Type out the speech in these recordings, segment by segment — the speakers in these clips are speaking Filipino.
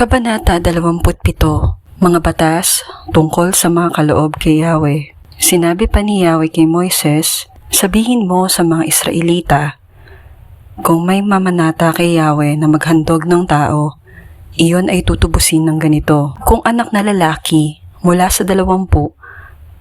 Kabanata 27 Mga batas tungkol sa mga kaloob kay Yahweh. Sinabi pa ni Yahweh kay Moises, Sabihin mo sa mga Israelita, kung may mamanata kay Yahweh na maghandog ng tao, iyon ay tutubusin ng ganito. Kung anak na lalaki mula sa dalawampu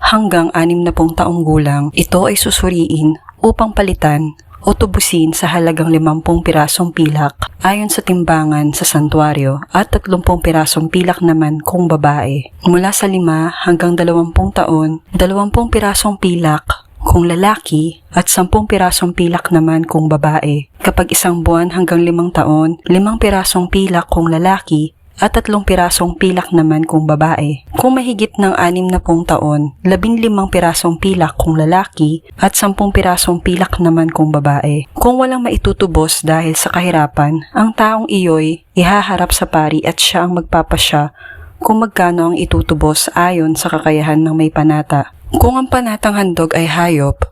hanggang anim na pong taong gulang, ito ay susuriin upang palitan o tubusin sa halagang 50 pirasong pilak ayon sa timbangan sa santuario at 30 pirasong pilak naman kung babae. Mula sa 5 hanggang 20 taon, 20 pirasong pilak kung lalaki at 10 pirasong pilak naman kung babae. Kapag isang buwan hanggang 5 taon, 5 pirasong pilak kung lalaki at tatlong pirasong pilak naman kung babae. Kung mahigit ng anim na pong taon, labing limang pirasong pilak kung lalaki at sampung pirasong pilak naman kung babae. Kung walang maitutubos dahil sa kahirapan, ang taong iyo'y ihaharap sa pari at siya ang magpapasya kung magkano ang itutubos ayon sa kakayahan ng may panata. Kung ang panatang handog ay hayop,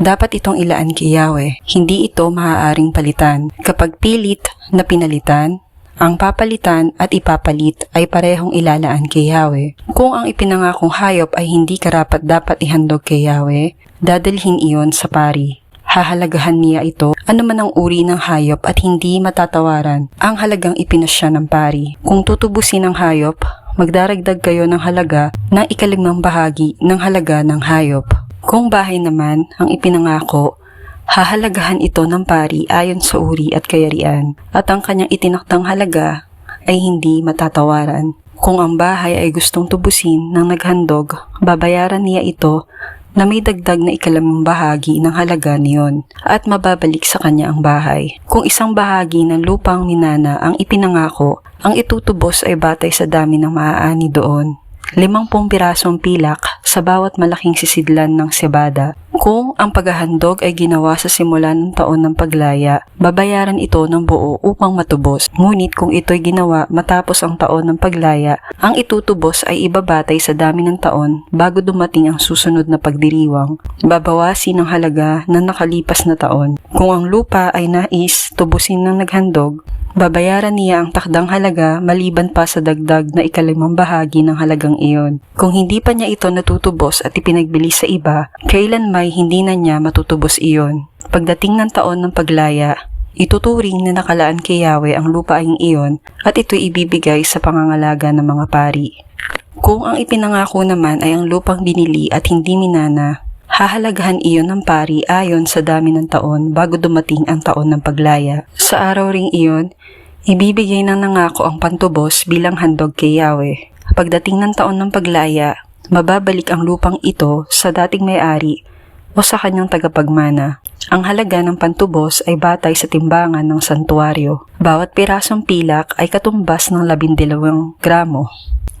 dapat itong ilaan kay Yahweh. Hindi ito maaaring palitan. Kapag pilit na pinalitan, ang papalitan at ipapalit ay parehong ilalaan kay Yahweh. Kung ang ipinangakong hayop ay hindi karapat dapat ihandog kay Yahweh, dadalhin iyon sa pari. Hahalagahan niya ito anuman ang uri ng hayop at hindi matatawaran ang halagang ipinasya ng pari. Kung tutubusin ang hayop, magdaragdag kayo ng halaga ng ikalimang bahagi ng halaga ng hayop. Kung bahay naman ang ipinangako, hahalagahan ito ng pari ayon sa uri at kayarian at ang kanyang itinaktang halaga ay hindi matatawaran. Kung ang bahay ay gustong tubusin ng naghandog, babayaran niya ito na may dagdag na ikalimang bahagi ng halaga niyon at mababalik sa kanya ang bahay. Kung isang bahagi ng lupang minana ang ipinangako, ang itutubos ay batay sa dami ng maaani doon. Limampung pirasong pilak sa bawat malaking sisidlan ng sebada. Kung ang paghahandog ay ginawa sa simula ng taon ng paglaya, babayaran ito ng buo upang matubos. Ngunit kung ito'y ginawa matapos ang taon ng paglaya, ang itutubos ay ibabatay sa dami ng taon bago dumating ang susunod na pagdiriwang. Babawasin ang halaga ng nakalipas na taon. Kung ang lupa ay nais tubusin ng naghandog, Babayaran niya ang takdang halaga maliban pa sa dagdag na ikalimang bahagi ng halagang iyon. Kung hindi pa niya ito natutubos at ipinagbili sa iba, kailan may hindi na niya matutubos iyon. Pagdating ng taon ng paglaya, ituturing na nakalaan kay Yahweh ang lupaing iyon at ito ibibigay sa pangangalaga ng mga pari. Kung ang ipinangako naman ay ang lupang binili at hindi minana, hahalagahan iyon ng pari ayon sa dami ng taon bago dumating ang taon ng paglaya. Sa araw ring iyon, ibibigay ng nangako ang pantubos bilang handog kay Yahweh. Pagdating ng taon ng paglaya, mababalik ang lupang ito sa dating may-ari o sa kanyang tagapagmana. Ang halaga ng pantubos ay batay sa timbangan ng santuario. Bawat pirasong pilak ay katumbas ng 12 gramo.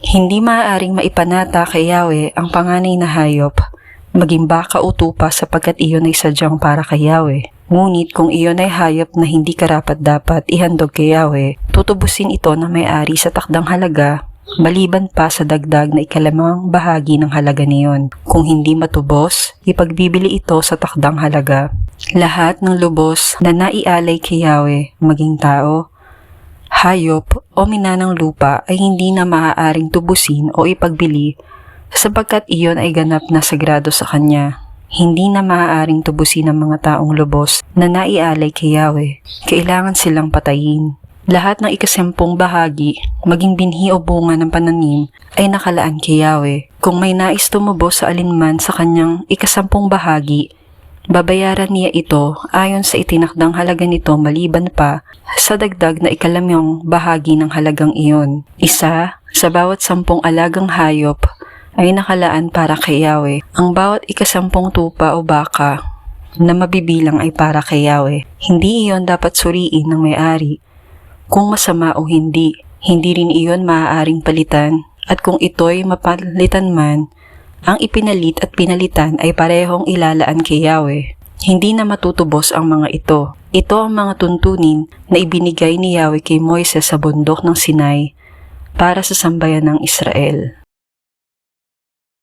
Hindi maaaring maipanata kay Yahweh ang panganay na hayop maging baka o tupa sapagkat iyon ay sadyang para kay Yahweh. Ngunit kung iyon ay hayop na hindi karapat dapat ihandog kay Yahweh, tutubusin ito na may-ari sa takdang halaga maliban pa sa dagdag na ikalamang bahagi ng halaga niyon. Kung hindi matubos, ipagbibili ito sa takdang halaga. Lahat ng lubos na naialay kay Yahweh, maging tao, hayop o minanang lupa ay hindi na maaaring tubusin o ipagbili sapagkat iyon ay ganap na sagrado sa kanya. Hindi na maaaring tubusin ng mga taong lubos na naialay kay Yahweh. Kailangan silang patayin. Lahat ng ikasempong bahagi, maging binhi o bunga ng pananim, ay nakalaan kay Yahweh. Kung may nais tumubos sa alinman sa kanyang ikasampung bahagi, babayaran niya ito ayon sa itinakdang halaga nito maliban pa sa dagdag na ikalamyong bahagi ng halagang iyon. Isa sa bawat sampung alagang hayop ay nakalaan para kay Yahweh. Ang bawat ikasampung tupa o baka na mabibilang ay para kay Yahweh. Hindi iyon dapat suriin ng may-ari. Kung masama o hindi, hindi rin iyon maaaring palitan at kung ito'y mapalitan man, ang ipinalit at pinalitan ay parehong ilalaan kay Yahweh. Hindi na matutubos ang mga ito. Ito ang mga tuntunin na ibinigay ni Yahweh kay Moises sa bundok ng Sinai para sa sambayan ng Israel.